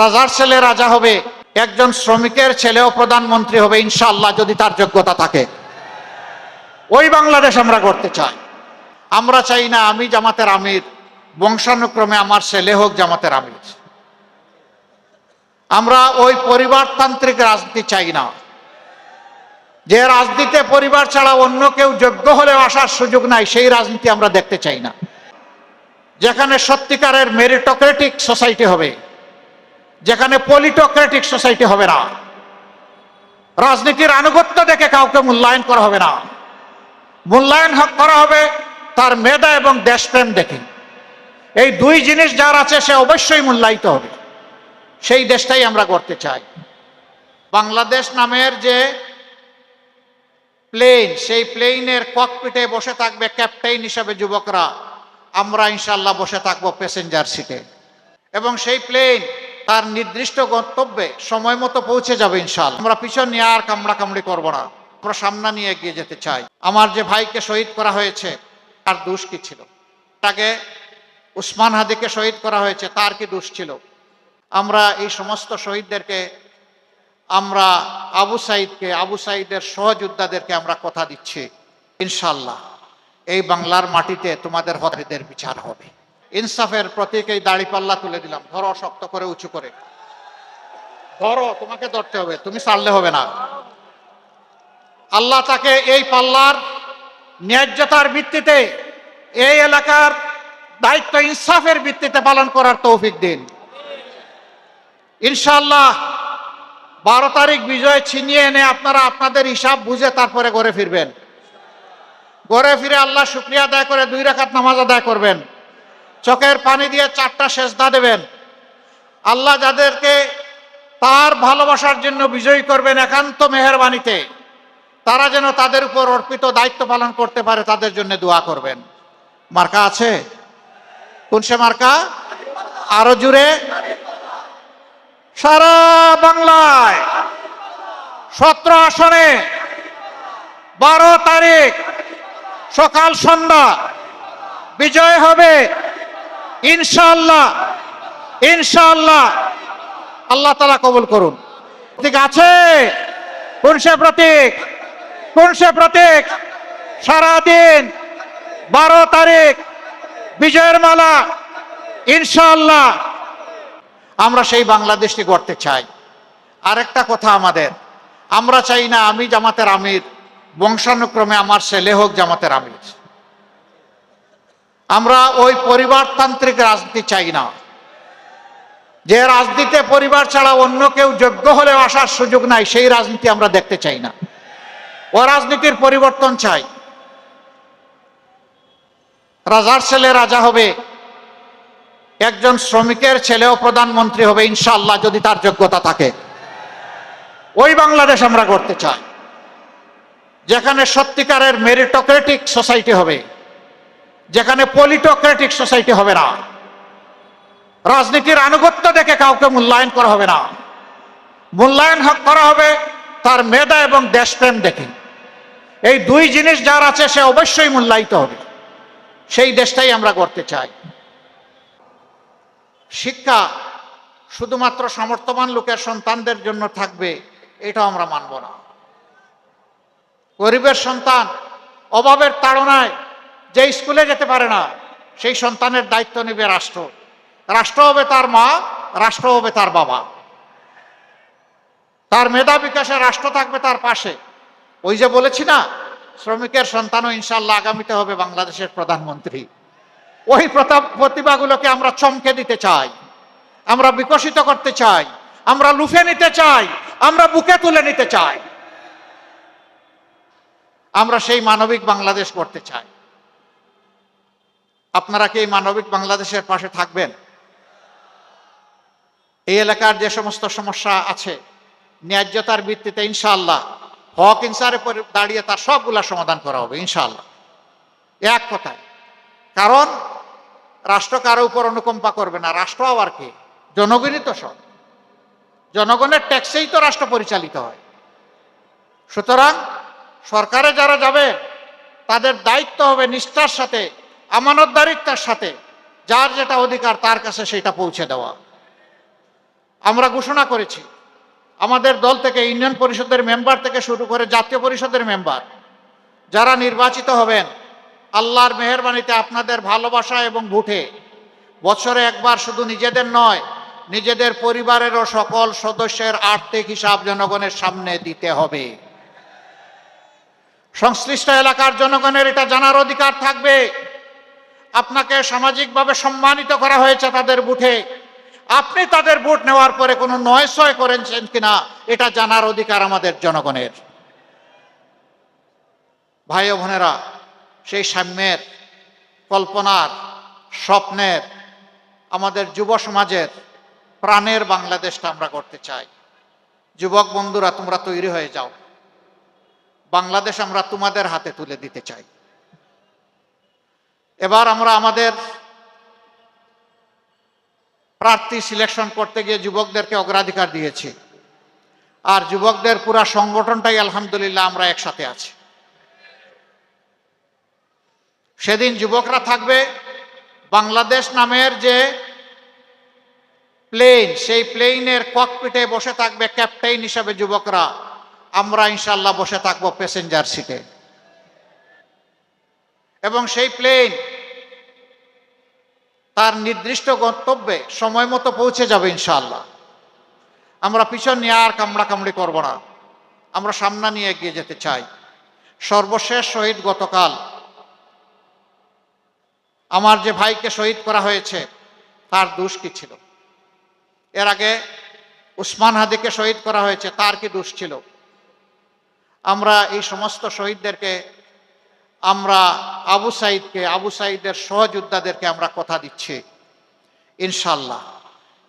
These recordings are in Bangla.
রাজার ছেলে রাজা হবে, একজন শ্রমিকের ছেলেও প্রধানমন্ত্রী হবে ইনশাল্লাহ যদি তার যোগ্যতা থাকে। ওই বাংলাদেশ আমরা করতে চাই। আমরা চাই না আমি জামাতের আমির, বংশানুক্রমে আমার ছেলে হোক জামাতের আমির। আমরা ওই পরিবারতান্ত্রিক রাজনীতি চাই না। যে রাজনীতিতে পরিবার ছাড়া অন্য কেউ যোগ্য হলেও আসার সুযোগ নাই, সেই রাজনীতি আমরা দেখতে চাই না। যেখানে সত্যিকারের মেরিটোক্রেটিক সোসাইটি হবে যেখানে পলিটোক্রেটিক সোসাইটি হবে না। রাজনীতির আনুগত্য দেখে কাউকে মূল্যায়ন করা হবে না। মূল্যায়ন করা হবে তার মেধা এবং দেশপ্রেম দেখে। এই দুই জিনিস যার আছে সে অবশ্যই মূল্যায়িত হবে। সেই দেশটাই আমরা করতে চাই। বাংলাদেশ নামের যে প্লেন, সেই প্লেনের ককপিটে বসে থাকবে ক্যাপ্টেন হিসাবে যুবকরা। আমরা ইনশাল্লাহ বসে থাকব প্যাসেঞ্জার সিটে। এবং সেই প্লেন তার নির্দিষ্ট গন্তব্যে সময় মতো পৌঁছে যাবে ইনশাল্লাহ আমরা পিছন নিয়ে আর কামড়া কামড়ি করব না। আমরা সামনা নিয়ে এগিয়ে যেতে চাই। আমার যে ভাইকে শহীদ করা হয়েছে, তার দোষ কি ছিল? তাকে উসমান হাদিকে শহীদ করা হয়েছে, তার কি দোষ ছিল? আমরা এই সমস্ত শহীদদেরকে, আমরা আবু সাইদকে, আবু সাইদের সহযোদ্ধাদেরকে আমরা কথা দিচ্ছি। ইনশাল্লাহ এই বাংলার মাটিতে তোমাদের হতেদের বিচার হবে। ইনসাফের প্রতীক এই দাড়িপাল্লা তুলে দিলাম। ধরো, শক্ত করে, উঁচু করে। ধরো, তোমাকে ধরতে হবে, তুমি ছাড়লে হবে না। আল্লাহ তাকে এই পাল্লার ন্যায্যতার ভিত্তিতে এই এলাকার দায়িত্ব ইনসাফের ভিত্তিতে পালন করার তৌফিক দিন। ইনশাল্লাহ বারো তারিখ বিজয় ছিনিয়ে এনে আপনারা আপনাদের হিসাব বুঝে তারপরে ঘরে ফিরবেন। ঘরে ফিরে আল্লাহ শুক্রিয়া আদায় করে দুই রাখাত নামাজ আদায় করবেন। চোখের পানি দিয়ে চারটা সেজদা দেবেন। আল্লাহ যাদেরকে তার ভালোবাসার জন্য বিজয়ী করবেন একান্ত মেহরবানিতে, তারা যেন তাদের উপর অর্পিত দায়িত্ব পালন করতে পারে, তাদের জন্য দোয়া করবেন। মার্কা আছে? কোন সে মার্কা? আরও জুড়ে। সারা বাংলায় সতেরো আসনে, বারো তারিখ সকাল সন্ধ্যা, বিজয় হবে। ইনশাআল্লাহ ইনশাআল্লাহ। আল্লাহ তালা কবুল করুন। ঠিক আছে? কোন সে প্রতীক? কোন সে প্রতীক? সারাদিন বারো তারিখ, বিজয়ের মালা, ইনশাআল্লাহ। আমরা সেই বাংলাদেশটি গড়তে চাই। আরেকটা কথা আমাদের, আমরা চাই না আমি জামাতের আমির, বংশানুক্রমে আমার ছেলে হোক জামাতের আমির। আমরা ওই পরিবারতান্ত্রিক রাজনীতি চাই না। যে রাজনীতিতে পরিবার ছাড়া অন্য কেউ যোগ্য হলে আসার সুযোগ নাই, সেই রাজনীতি আমরা দেখতে চাই না। ও রাজনীতির পরিবর্তন চাই। রাজার ছেলে রাজা হবে, একজন শ্রমিকের ছেলেও প্রধানমন্ত্রী হবে ইনশাল্লাহ যদি তার যোগ্যতা থাকে। ওই বাংলাদেশ আমরা করতে চাই, যেখানে সত্যিকারের মেরিটোক্রেটিক সোসাইটি হবে। যেখানে পলিটোক্রেটিক সোসাইটি হবে না। রাজনীতির আনুগত্য দেখে কাউকে মূল্যায়ন করা হবে না। মূল্যায়ন করা হবে তার মেধা এবং দেশপ্রেম দেখে। এই দুই জিনিস যার আছে সে অবশ্যই মূল্যায়িত হবে। সেই দেশটাই আমরা করতে চাই। শিক্ষা শুধুমাত্র সামর্থ্যবান লোকের সন্তানদের জন্য থাকবে এটা আমরা মানব না। গরিবের সন্তান অভাবের তাড়নায় যে স্কুলে যেতে পারে না, সেই সন্তানের দায়িত্ব নেবে রাষ্ট্র। রাষ্ট্র হবে তার মা, রাষ্ট্র হবে তার বাবা। তার মেধা বিকাশে রাষ্ট্র থাকবে তার পাশে। ওই যে বলেছি না, শ্রমিকের সন্তানও ইনশাল্লাহ আগামীতে হবে বাংলাদেশের প্রধানমন্ত্রী। ওই প্রতাপ প্রতিভাগুলোকে আমরা চমকে দিতে চাই, আমরা বিকশিত করতে চাই, আমরা লুফে নিতে চাই, আমরা বুকে তুলে নিতে চাই। আমরা সেই মানবিক বাংলাদেশ করতে চাই। আপনারা কি মানবিক বাংলাদেশের পাশে থাকবেন? এই এলাকার যে সমস্ত সমস্যা আছে, ন্যায্যতার ভিত্তিতে ইনশাআল্লাহ হক ইনসারের পরে দাঁড়িয়ে তার সবগুলা সমাধান করা হবে, ইনশাআল্লাহ। এক কথায়, কারণ রাষ্ট্র কারও উপর অনুকম্পা করবে না। রাষ্ট্র আবার কি? জনগণই তো সব জনগণের ট্যাক্সেই তো রাষ্ট্র পরিচালিত হয়। সুতরাং সরকারে যারা যাবে, তাদের দায়িত্ব হবে নিষ্ঠার সাথে আমানতদারিত্বের সাথে, যার যেটা অধিকার তার কাছে সেটা পৌঁছে দেওয়া। আমরা ঘোষণা করেছি, আমাদের দল থেকে ইউনিয়ন পরিষদের মেম্বার থেকে শুরু করে জাতীয় পরিষদের মেম্বার, যারা নির্বাচিত হবেন, আল্লাহর মেহরবানিতে আপনাদের ভালোবাসা এবং ভোটে, বছরে একবার শুধু নিজেদের নয়, নিজেদের পরিবারেরও সকল সদস্যের আর্থিক হিসাব জনগণের সামনে দিতে হবে। সংশ্লিষ্ট এলাকার জনগণের এটা জানার অধিকার থাকবে। আপনাকে সামাজিকভাবে সম্মানিত করা হয়েছে তাদের বুথে আপনি তাদের ভোট নেওয়ার পরে কোনো নয় ছয় করেছেন কিনা, এটা জানার অধিকার আমাদের জনগণের। ভাই ও বোনেরা, সেই সাম্যের, কল্পনার, স্বপ্নের, আমাদের যুব সমাজের প্রাণের বাংলাদেশটা আমরা করতে চাই। যুবক বন্ধুরা, তোমরা তৈরি হয়ে যাও। বাংলাদেশ আমরা তোমাদের হাতে তুলে দিতে চাই। এবার আমরা আমাদের প্রার্থী সিলেকশন করতে গিয়ে যুবকদেরকে অগ্রাধিকার দিয়েছি। আর যুবকদের পুরা সংগঠনটাই আলহামদুলিল্লাহ আমরা একসাথে আছি। সেদিন যুবকরা থাকবে বাংলাদেশ নামের যে প্লেন, সেই প্লেনের ককপিটে বসে থাকবে ক্যাপ্টেন হিসাবে যুবকরা। আমরা ইনশাল্লাহ বসে থাকব প্যাসেঞ্জার সিটে। এবং সেই প্লেন তার নির্দিষ্ট গন্তব্যে সময় মতো পৌঁছে যাবে ইনশাল্লাহ আমরা পিছন নিয়ে আর কামড়া কামড়ি করব না। আমরা সামনা নিয়ে এগিয়ে যেতে চাই। সর্বশেষ শহীদ গতকাল আমার যে ভাইকে শহীদ করা হয়েছে, তার দোষ কি ছিল? এর আগে উসমান হাদিকে শহীদ করা হয়েছে, তার কি দোষ ছিল? আমরা এই সমস্ত শহীদদেরকে আমরা আবু সাইদকে, আবু সাইদের সহযোদ্ধাদেরকে আমরা কথা দিচ্ছি। ইনশাল্লাহ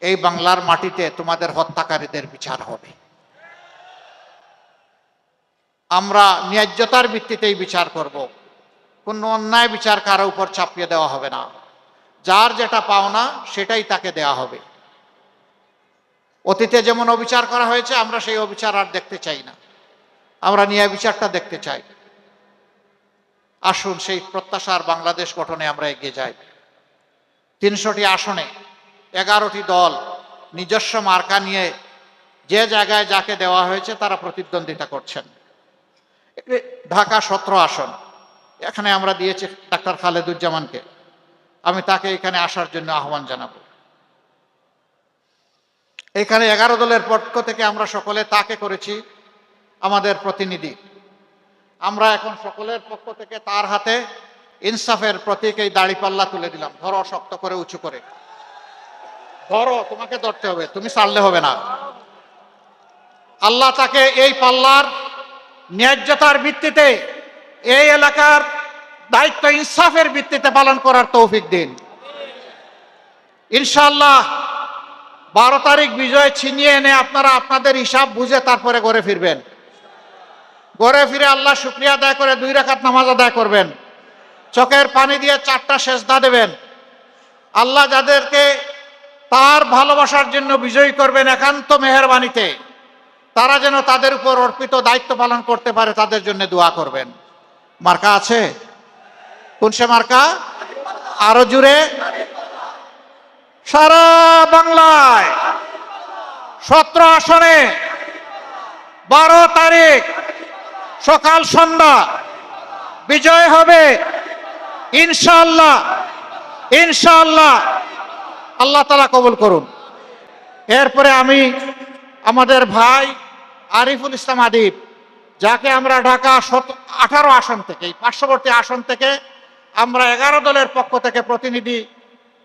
এই বাংলার মাটিতে তোমাদের হত্যাকারীদের বিচার হবে। আমরা ন্যায্যতার ভিত্তিতেই বিচার করব। কোনো অন্যায় বিচার কারও উপর চাপিয়ে দেওয়া হবে না। যার যেটা পাওনা, সেটাই তাকে দেয়া হবে। অতীতে যেমন অবিচার করা হয়েছে, আমরা সেই অবিচার আর দেখতে চাই না। আমরা ন্যায় বিচারটা দেখতে চাই। আসুন সেই প্রত্যাশার বাংলাদেশ গঠনে আমরা এগিয়ে যাই। তিনশোটি আসনে এগারোটি দল নিজস্ব মার্কা নিয়ে যে জায়গায় যাকে দেওয়া হয়েছে তারা প্রতিদ্বন্দ্বিতা করছেন। ঢাকা সতেরো আসন। এখানে আমরা দিয়েছি ডাক্তার খালেদুজ্জামানকে। আমি তাকে এখানে আসার জন্য আহ্বান জানাব। এখানে এগারো দলের পক্ষ থেকে আমরা সকলে তাকে করেছি আমাদের প্রতিনিধি। আমরা এখন সকলের পক্ষ থেকে তার হাতে ইনসাফের প্রতীক এই দাড়িপাল্লা তুলে দিলাম। ধরো, শক্ত করে, উঁচু করে। ধরো, তোমাকে ধরতে হবে, তুমি সারলে হবে না। আল্লাহ তাকে এই পাল্লার ন্যায্যতার ভিত্তিতে এই এলাকার দায়িত্ব ইনসাফের ভিত্তিতে পালন করার তৌফিক দিন। ইনশাল্লাহ বারো তারিখ বিজয় ছিনিয়ে এনে আপনারা আপনাদের হিসাব বুঝে তারপরে ঘরে ফিরবেন। ঘরে ফিরে আল্লাহ শুক্রিয়া আদায় করে দুই রাকাত নামাজ আদায় করবেন। চোখের পানি দিয়ে চারটা সেজদা দেবেন। আল্লাহ যাদেরকে তার ভালোবাসার জন্য বিজয়ী করবেন একান্ত মেহরবানিতে, তারা যেন তাদের উপর অর্পিত দায়িত্ব পালন করতে পারে, তাদের জন্য দোয়া করবেন। মার্কা আছে? কোন সে মার্কা? আরও জুড়ে। সারা বাংলায় সতেরো আসনে, বারো তারিখ সকাল সন্ধ্যা। বিজয় হবে। ইনশাল্লাহ ইনশাল্লাহ আল্লাহ তালা কবুল করুন। এরপরে আমি আমাদের ভাই আরিফুল ইসলাম আদিব, যাকে আমরা ঢাকা আঠারো আসন থেকে পার্শ্ববর্তী আসন থেকে আমরা এগারো দলের পক্ষ থেকে প্রতিনিধি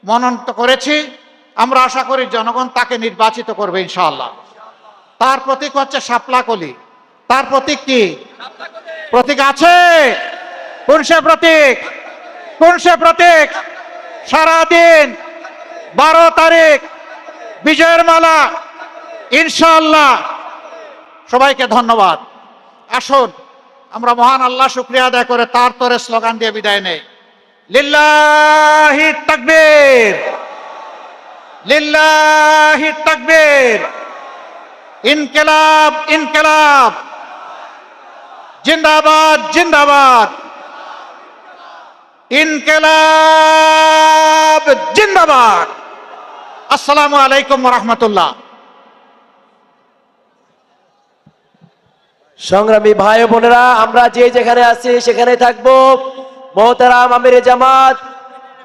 মনোনীত করেছি। আমরা আশা করি জনগণ তাকে নির্বাচিত করবে ইনশাআল্লাহ। তার প্রতীক হচ্ছে শাপলাকলি তার প্রতীক কি? প্রতীক আছে। কোন সে প্রতীক। কোন সে প্রতীক। সারাদিন বারো তারিখ বিজয়ের মালা। ইনশাআল্লাহ। সবাইকে ধন্যবাদ। আসুন, আমরা মহান আল্লাহ শুক্রিয়া আদায় করে তার তরে স্লোগান দিয়ে বিদায় নেই। লিল্লাহি তাকবীর। লিল্লাহি তাকবীর। ইনকিলাব ইনকিলাব। জিন্দাবাদ জিন্দাবাদ। ইনকেলাব, জিন্দাবাদ। আসসালামু আলাইকুম রহমতুল্লাহ। সংগ্রামী ভাই বোনেরা, আমরা যে যেখানে আছি সেখানে থাকব। মহতারাম আমির জামাত,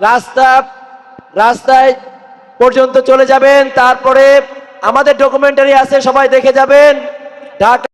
রাস্তা, রাস্তায় পর্যন্ত চলে যাবেন। তারপরে আমাদের ডকুমেন্টারি আছে, সবাই দেখে যাবেন। ঢাকা